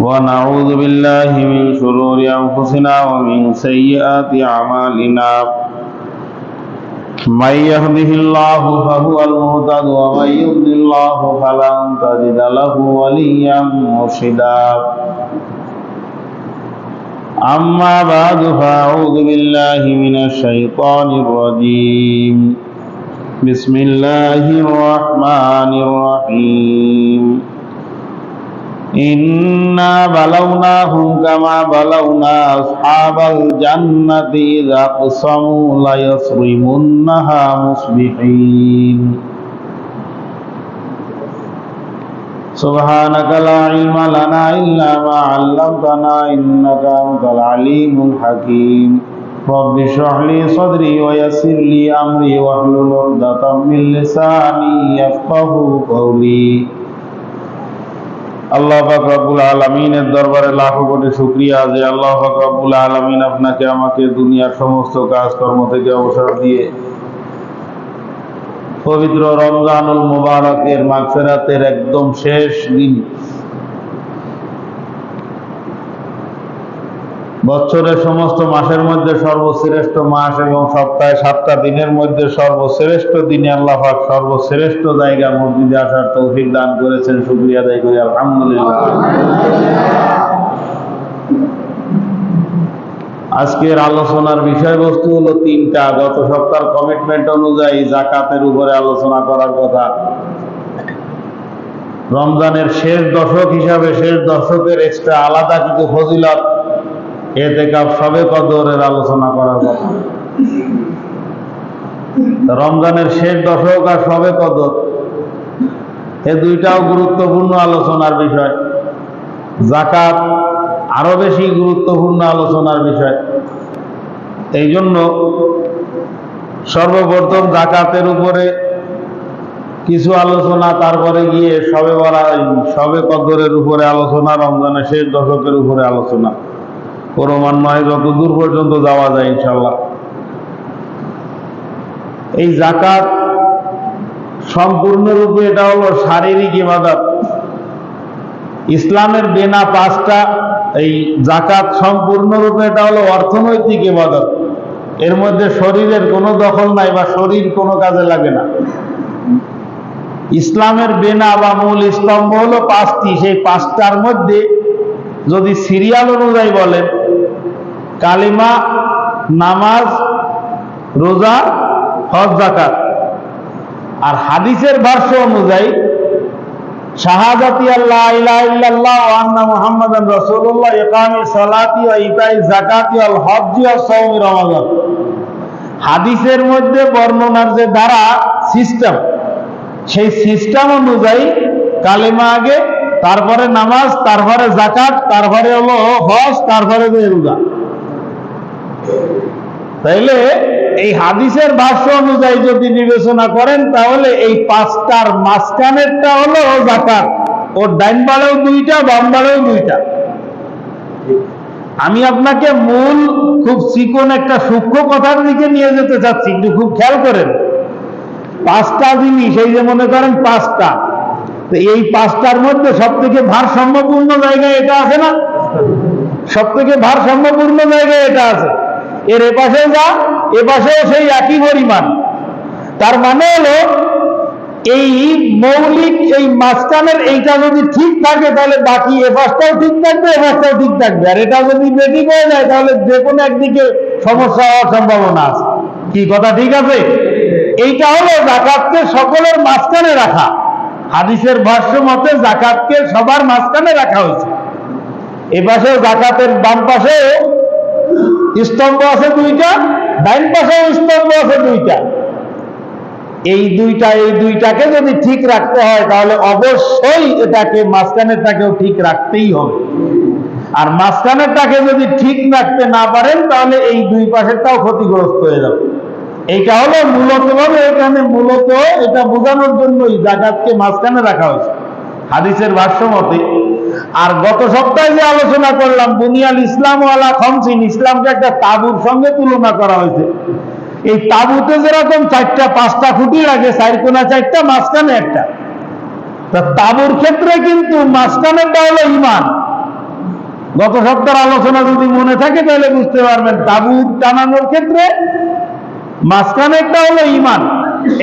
ونعوذ بالله من شرور أنفسنا ومن سيئات أعمالنا من يهده الله فهو المهتد ومن يضلل الله فلن تجد له وليا مرشدا أما بعد فأعوذ بالله من الشيطان الرجيم بسم الله الرحمن الرحيم إنا بلوناهم كما بلونا أصحاب الجنة إذا أقسموا ليصرمنها مصبحين سبحانك لا علم لنا إلا ما علمتنا إنك أنت العليم الحكيم رب اشرح لي صدري ويسر لي أمري واحلل عقدة من لساني يفقه قولي আল্লাহ পাক আলমিনের দরবারে লাখো কোটি শুক্রিয়া যে আল্লাহ পাক আলমিন আপনাকে আমাকে দুনিয়ার সমস্ত কাজকর্ম থেকে অবসর দিয়ে পবিত্র রমজানুল মুবারকের মাগফিরাতের একদম শেষ দিন বছরের সমস্ত মাসের মধ্যে সর্বশ্রেষ্ঠ মাস এবং সপ্তাহে সাতটা দিনের মধ্যে সর্বশ্রেষ্ঠ দিনে আল্লাহ পাক সর্বশ্রেষ্ঠ জায়গা মসজিদে আসার তৌফিক দান করেছেন, শুক্রিয়া আলহামদুলিল্লাহ। আজকের আলোচনার বিষয়বস্তু হলো তিনটা, গত সপ্তাহ কমিটমেন্ট অনুযায়ী জাকাতের উপরে আলোচনা করার কথা। রমজানের শেষ দশক হিসাবে শেষ দশকের এক্সট্রা আলাদা কিছু ফজিলত এতে কাপ সবে কদরের আলোচনা করার কথা। রমজানের শেষ দশক আর সবে কদর। এ দুইটাও গুরুত্বপূর্ণ আলোচনার বিষয়। জাকাত আরও বেশি গুরুত্বপূর্ণ আলোচনার বিষয়। এই জন্য সর্বপ্রথম জাকাতের উপরে কিছু আলোচনা, তারপরে গিয়ে সবে বলা সবে কদরের উপরে আলোচনা, রমজানের শেষ দশকের উপরে আলোচনা। ক্রমান্বয়ে যত দূর পর্যন্ত যাওয়া যায় ইনশাল্লাহ এই জাকাত সম্পূর্ণরূপে এটা হলো শারীরিক ইবাদত। ইসলামের বেনা পাঁচটা এই জাকাত সম্পূর্ণরূপে এটা হলো অর্থনৈতিক ইবাদত। এর মধ্যে শরীরের কোনো দখল নাই বা শরীর কোনো কাজে লাগে না। ইসলামের বেনা বা মূল স্তম্ভ হলো পাঁচটি। সেই পাঁচটার মধ্যে যদি সিরিয়াল অনুযায়ী বলেন, কালিমা, নামাজ, রোজা, হজ জাকাত আর হাদিসের ভাষ্য অনুযায়ী, শাহাদাতি আল্লাহ ইলাহা ইল্লাল্লাহ ওয়া আন্না মুহাম্মাদান রাসূলুল্লাহ, ইকামি সালাতি ওয়া ইতাই যাকাতি ওয়াল হজ্জি ওয়া সাওমি হাদিসের মধ্যে বর্ণনার যে ধারা সিস্টেম সেই সিস্টেম অনুযায়ী কালেমা আগে তারপরে নামাজ, তারপরে জাকাত তারপরে হলো হজ, তারপরে রোজা। তাইলে এই হাদিসের ভাষ্য অনুযায়ী যদি বিবেচনা করেন, তাহলে এই পাঁচটার মাঝখানেরটা হলো জাকাত ওর ডাইন বাড়েও দুইটা, বাম বাড়েও দুইটা। আমি আপনাকে মূল খুব চিকন একটা সূক্ষ্ম কথার দিকে নিয়ে যেতে চাচ্ছি, একটু খুব খেয়াল করেন। পাঁচটা জিনিস, এই যে মনে করেন পাঁচটা। তো এই পাঁচটার মধ্যে সব থেকে ভারসাম্যপূর্ণ জায়গায় এটা আছে না? সব থেকে ভারসাম্যপূর্ণ জায়গায় এটা আছে। এর এপাশে যা, এপাশেও সেই একই পরিমাণ। তার মানে হলো, এই মৌলিক, এই মাঝখানের এইটা যদি ঠিক থাকে, তাহলে বাকি এ পাশটাও ঠিক থাকবে, এ পাশটাও ঠিক থাকবে। আর এটা যদি বেঠিক হয়ে যায়, তাহলে যে কোনো একদিকে সমস্যা হওয়ার সম্ভাবনা আছে। কি কথা ঠিক আছে? এইটা হলো জাকাতকে সকলের মাঝখানে রাখা। হাদিসের ভাষ্য মতে জাকাতকে সবার মাঝখানে রাখা হয়েছে। এ পাশেও জাকাতের বাম পাশেও স্তম্ভ আছে দুইটা, ডাইন পাশেও স্তম্ভ আছে দুইটা। এই দুইটা, এই দুইটাকে যদি ঠিক রাখতে হয়, তাহলে অবশ্যই এটাকে মাঝখানেরটাকেও ঠিক রাখতেই হবে। আর মাঝখানেরটাকে যদি ঠিক রাখতে না পারেন, তাহলে এই দুই পাশেরটাও ক্ষতিগ্রস্ত হয়ে যাবে। এইটা হলো মূলত ভাবে এখানে মূলত এটা বোঝানোর জন্যই জাকাতকে মাঝখানে রাখা হয়েছে। হাদিসের ভাষ্য মতে আর গত সপ্তাহে যে আলোচনা করলাম, বুনিয়াল ইসলাম ওয়ালা খমসিন, ইসলামকে একটা তাবুর সঙ্গে তুলনা করা হয়েছে। এই তাবুতে যেরকম চারটা, পাঁচটা খুঁটি লাগে চারকোনা চারটা, মাঝখানে একটা। তা তাবুর ক্ষেত্রে কিন্তু মাঝখানেরটা হলো ইমান গত সপ্তাহের আলোচনা যদি মনে থাকে, তাহলে বুঝতে পারবেন তাবুত টানানোর ক্ষেত্রে মাঝখানে একটা হলো ইমান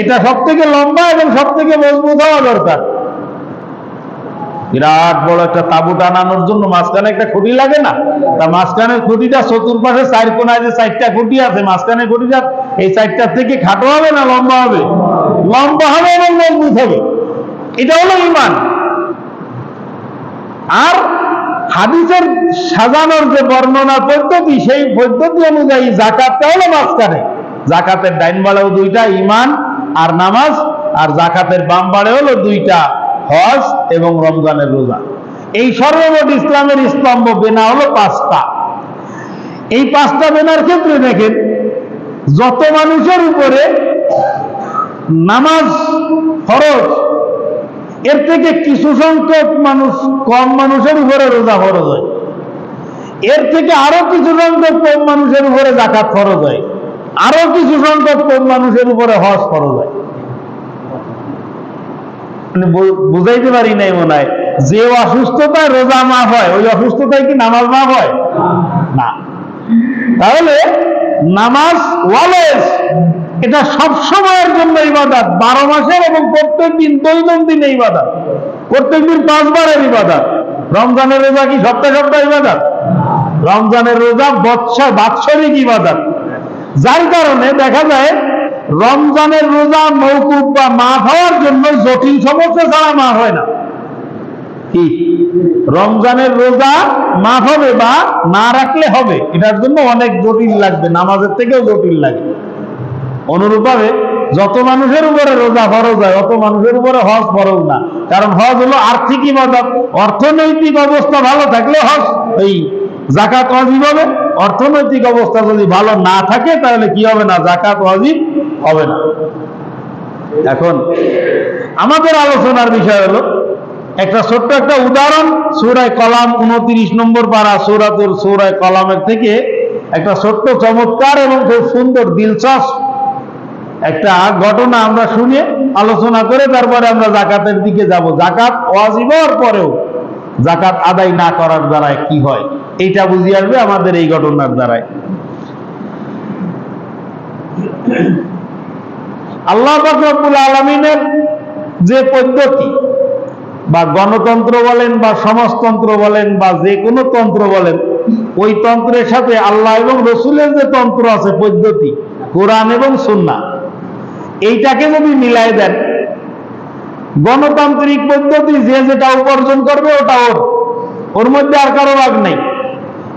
এটা সব থেকে লম্বা এবং সব থেকে মজবুত হওয়া দরকার। বিরাট বড় একটা তাবু টানানোর জন্য মাঝখানে একটা খুঁটি লাগে না। তা মাঝখানের খুঁটিটা চতুর্পাশে চার কোনায় যে চারটা খুঁটি আছে মাঝখানে খুঁটিটা এই চারটার থেকে খাটো হবে না লম্বা হবে? লম্বা হবে এবং মজবুত হবে। এটা হলো ইমান আর হাদিসের সাজানোর যে বর্ণনা পদ্ধতি, সেই পদ্ধতি অনুযায়ী জাকাতটা হলো মাঝখানে। জাকাতের ডাইন বাড়েও দুইটা ইমান আর নামাজ, আর জাকাতের বাম বাড়ে হলো দুইটা, হজ এবং রমজানের রোজা। এই সর্বমোট ইসলামের স্তম্ভ বেনা হলো পাঁচটা। এই পাঁচটা বেনার ক্ষেত্রে দেখেন, যত মানুষের উপরে নামাজ ফরজ, এর থেকে কিছু সংখ্যক মানুষ, কম মানুষের উপরে রোজা ফরজ হয়। এর থেকে আরও কিছু সংখ্যক কম মানুষের উপরে জাকাত ফরজ হয়। আরও কিছু সংখ্যক কম মানুষের উপরে হজ ফরজ হয়? বুঝাইতে পারি নাই মনে হয়। যে অসুস্থতায় রোজা মাফ হয়। ওই অসুস্থতায় কি নামাজ মাফ হয়? না। তাহলে নামাজ ওয়ালেস। এটা সব সময়ের জন্য ইবাদত। বারো মাসের এবং প্রত্যেক দিন দৈনন্দিন ইবাদত। প্রত্যেক দিন পাঁচবারের ইবাদত। রমজানের রোজা কি সপ্তাহে সপ্তাহে ইবাদত? রমজানের রোজা বৎসর বাৎসরিক ইবাদত। যার কারণে দেখা যায় রমজানের রোজা মৌকুব বা মাফ হওয়ার জন্য জটিল সমস্যা ছাড়া মাফ হয় না। কি? রমজানের রোজা মাফ হবে বা না রাখলে হবে, এটার জন্য অনেক জটিল লাগবে, নামাজের থেকেও জটিল লাগে অনুরূপভাবে যত মানুষের উপরে রোজা ফরজ হয়, অত মানুষের উপরে হজ ফরজ না। কারণ হজ হলো আর্থিক ইবাদত, অর্থনৈতিক অবস্থা ভালো থাকলে হজ এই জাকাত ওয়াজিব হবে। অর্থনৈতিক অবস্থা যদি ভালো না থাকে, তাহলে কি হবে না? জাকাত ওয়াজিব হবে না। এখন আমাদের আলোচনার বিষয় হলো, একটা ছোট্ট একটা উদাহরণ, সূরায় কলাম উনত্রিশ নম্বর পারা সূরাতুর সূরায় কলামের থেকে একটা ছোট্ট চমৎকার এবং খুব সুন্দর দিলচস একটা ঘটনা আমরা শুনে আলোচনা করে তারপরে আমরা জাকাতের দিকে যাব। জাকাত ওয়াজিব হওয়ার পরেও জাকাত আদায় না করার দ্বারা কি হয়? এইটা বুঝিয়ে আসবে, আমাদের এই ঘটনার দ্বারায়। আল্লাহ রব্বুল আলমিনের যে পদ্ধতি, বা গণতন্ত্র বলেন, বা সমাজতন্ত্র বলেন, বা যে কোনো তন্ত্র বলেন, ওই তন্ত্রের সাথে আল্লাহ এবং রসুলের যে তন্ত্র আছে, পদ্ধতি, কোরআন এবং সুন্না এইটাকে যদি মিলাই দেন, গণতান্ত্রিক পদ্ধতি যে যেটা উপার্জন করবে ওটা ওর। ওর মধ্যে আর কারও ভাগ নেই।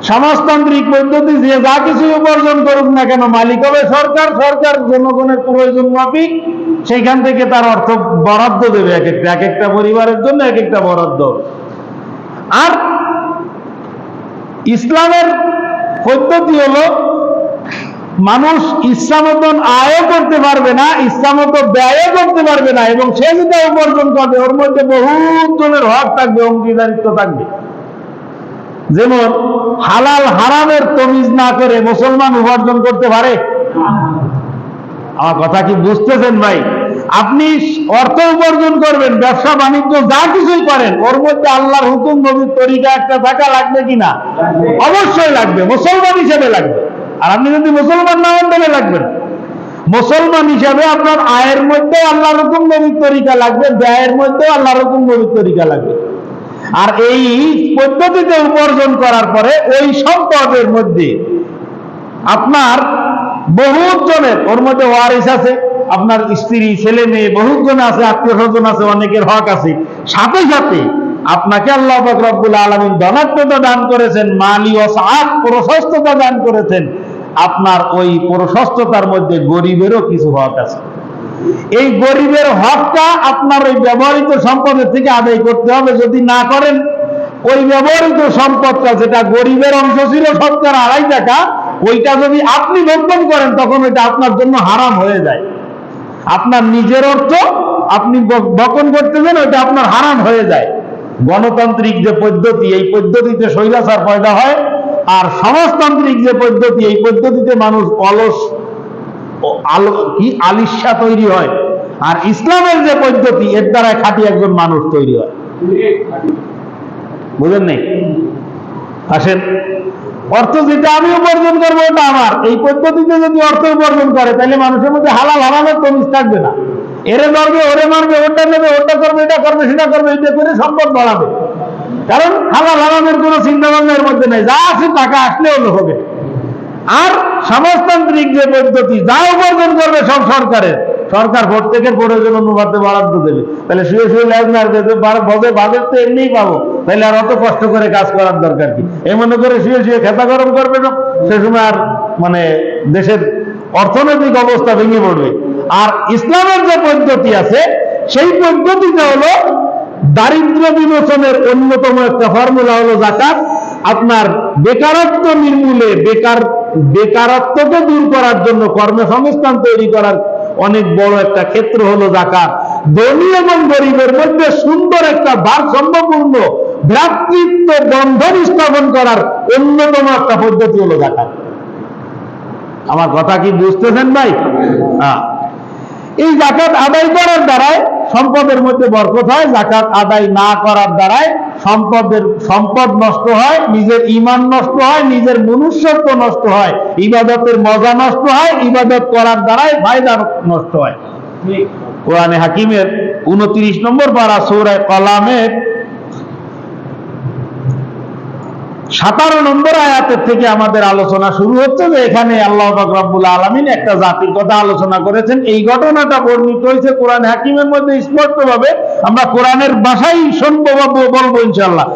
সমাজতান্ত্রিক পদ্ধতি যে যা কিছু উপার্জন করুক না কেন মালিক হবে সরকার সরকার জনগণের প্রয়োজন মাফিক, সেইখান থেকে তার অর্থ বরাদ্দ দেবে এক একটা এক একটা পরিবারের জন্য এক একটা বরাদ্দ। আর ইসলামের পদ্ধতি হলো, মানুষ ইচ্ছা মতন আয়ও করতে পারবে না ইচ্ছা মতো ব্যয়ও করতে পারবে না, এবং সে যেটা উপার্জন করবে, ওর মধ্যে বহুত জনের হক থাকবে অংশীদারিত্ব থাকবে। যেমন হালাল হারামের তমিজ না করে মুসলমান উপার্জন করতে পারে? আমার কথা কি বুঝতেছেন ভাই? আপনি অর্থ উপার্জন করবেন, ব্যবসা বাণিজ্য যা কিছুই করেন, ওর মধ্যে আল্লাহর হুকুম, নবীর তরিকা একটা থাকা লাগবে কিনা অবশ্যই লাগবে, মুসলমান হিসেবে লাগবে। আর আপনি যদি মুসলমান না হন, তাহলে লাগবে না। মুসলমান হিসাবে আপনার আয়ের মধ্যে আল্লাহর হুকুম, নবীর তরিকা লাগবে, ব্যয়ের মধ্যে আল্লাহর হুকুম, নবীর তরিকা লাগবে। আর এই পদ্ধতিতে উপার্জন করার পরে ওই সম্পদের মধ্যে আপনার বহুত জনের ওর মধ্যে ওয়ারিস আছে, আপনার স্ত্রী, ছেলে, মেয়ে, বহুত জন আছে, আত্মীয় স্বজন আছে, অনেকের হক আছে। সাথে সাথে আপনাকে আল্লাহ রব্বুল আলমিন ধনাত্মতা দান করেছেন, মালি ও সাত প্রশস্ততা দান করেছেন। আপনার ওই প্রশস্ততার মধ্যে গরিবেরও কিছু হক আছে। এই গরিবের হকটা আপনার ওই ব্যবহৃত সম্পদের থেকে আদায় করতে হবে, যদি না করেন, ওই ব্যবহৃত সম্পদটা যেটা গরিবের অংশ ছিল সরকার আড়াই টাকা, ওইটা যদি আপনি ভক্ষণ করেন, তখন ওইটা আপনার জন্য হারাম হয়ে যায়। আপনার নিজের অর্থ আপনি বপন করতেছেন ওইটা আপনার হারাম হয়ে যায়। গণতান্ত্রিক যে পদ্ধতি, এই পদ্ধতিতে স্বৈরাচার পয়দা হয়, আর সমাজতান্ত্রিক যে পদ্ধতি, এই পদ্ধতিতে মানুষ অলস আলো, কি আলিশা তৈরি হয়? আর ইসলামের যে পদ্ধতি, এর দ্বারা খাঁটি একজন মানুষ তৈরি হয়। বুঝেন নেই? আসেন। অর্থ যেটা আমি উপার্জন করব ওটা আমার। এই পদ্ধতিতে যদি অর্থ উপার্জন করে, তাহলে মানুষের মধ্যে হালাল হারামের তমিজ থাকবে না। এরে মারবে ওরে মারবে ওটা নেবে ওটা করবে, এটা করবে, সেটা করবে, এটা করে সম্পদ বাড়াবে। কারণ হালাল হারামের কোনো চিন্তা ভাবনার মধ্যে নাই। যা আছে টাকা আসলে হলো হবে। আর সমাজতান্ত্রিক যে পদ্ধতি, যা উপার্জন করবে সব সরকারের। সরকার প্রত্যেকের প্রয়োজন অনুপাতে বরাদ্দ দেবে। তাহলে শুয়ে শুয়ে মারবে তো বলে বাজেট তো এমনিই পাবো। তাহলে আর অত কষ্ট করে কাজ করার দরকার কি? এই মনে করে শুয়ে শুয়ে খেতা গরম করবে না? সে সময় আর মানে দেশের অর্থনৈতিক অবস্থা ভেঙে পড়বে। আর ইসলামের যে পদ্ধতি আছে, সেই পদ্ধতিটা হলো দারিদ্র বিমোচনের অন্যতম একটা ফর্মুলা হলো জাকাত। আপনার বেকারত্ব নির্মূলে, বেকার, বেকারত্বকে দূর করার জন্য কর্মসংস্থান তৈরি করার অনেক বড় একটা ক্ষেত্র হলো জাকাত। ধনী এবং গরিবের মধ্যে সুন্দর একটা ভারসাম্যপূর্ণ ভ্রাতৃত্ব বন্ধন স্থাপন করার অন্যতম একটা পদ্ধতি হলো জাকাত। আমার কথা কি বুঝতেছেন ভাই? হ্যাঁ। এই জাকাত আদায় করার দ্বারাই সম্পদের মধ্যে বরকত হয় জাকাত আদায় না করার দ্বারায় সম্পদের সম্পদ নষ্ট হয় নিজের ইমান নষ্ট হয় নিজের মনুষ্যত্ব নষ্ট হয় ইবাদতের মজা নষ্ট হয় ইবাদত করার দ্বারাই ফায়দা নষ্ট হয়। কোরআনে হাকিমের উনত্রিশ নম্বর পারা সৌরায় কলামের সাতারো নম্বর আয়াতের থেকে আমাদের আলোচনা শুরু হচ্ছে যে এখানে আল্লাহ রব্বুল আলমিন একটা জাতির কথা আলোচনা করেছেন। এই ঘটনাটা বর্ণিত হয়েছে কোরআন হাকিমের মধ্যে স্পষ্ট ভাবে আমরা কোরআনের বাসাই শুনব বা বলব ইনশাল্লাহ